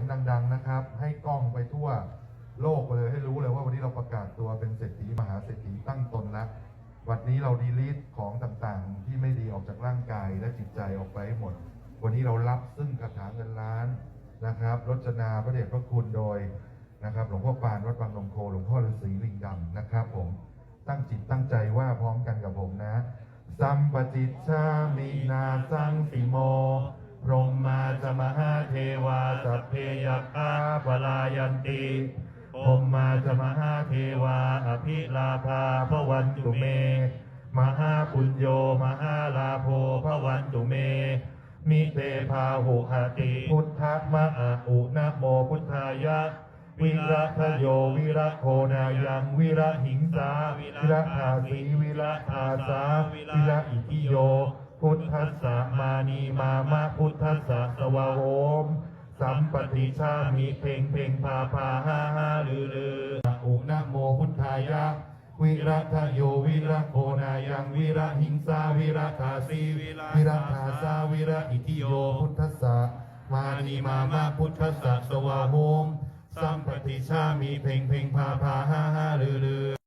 ดังๆนะครับ ให้กล้องไปทั่วโลกไปเลยให้รู้เลยว่าวันนี้เราประกาศตัวเป็นเศรษฐีมหาเศรษฐีตั้งตนแล้ววันนี้เราดีลีทของต่างๆ ที่ไม่ดีออกจากร่างกายและจิตใจออกไปให้หมด วันนี้เรารับซึ่งคาถาเงินล้านนะครับรจนาพระเดชพระคุณโดยนะครับหลวงพ่อปานวัดบางนมโคหลวงพ่อฤาษีลิงดำนะครับผมตั้งจิตตั้งใจว่าพร้อมกันกับผมนะสัมปจิตชามินาสังสิโมักอาปลายันติพรหมมาจะมหาเทวาอภิลาภาพวันตุเม มหาปุญโยมหาลาโภพวันตุเม มิเตพาหุหติพุทธมะอาอุนะโมพุทธายะวิระทโยวิระโคนายังวิระหิงสาวิระทาสีวิระทาสาวิระอิทิโย พุทธัสสะมานีมามะพุทธัสสะสวะโอม สัมปติชามิเพ่งเพ่งพาพาหาหาลือลือะอุนะโมพุทธายะ วิระทโยวิระโคนายังวิระหิงสาวิระทาสีวิระทาสาวิระอิทิโยพุทธสะมานีมามะพุทธสะสวะโอมสัมปติชามิเพ่งเพ่งพาพาหาหาลือลือ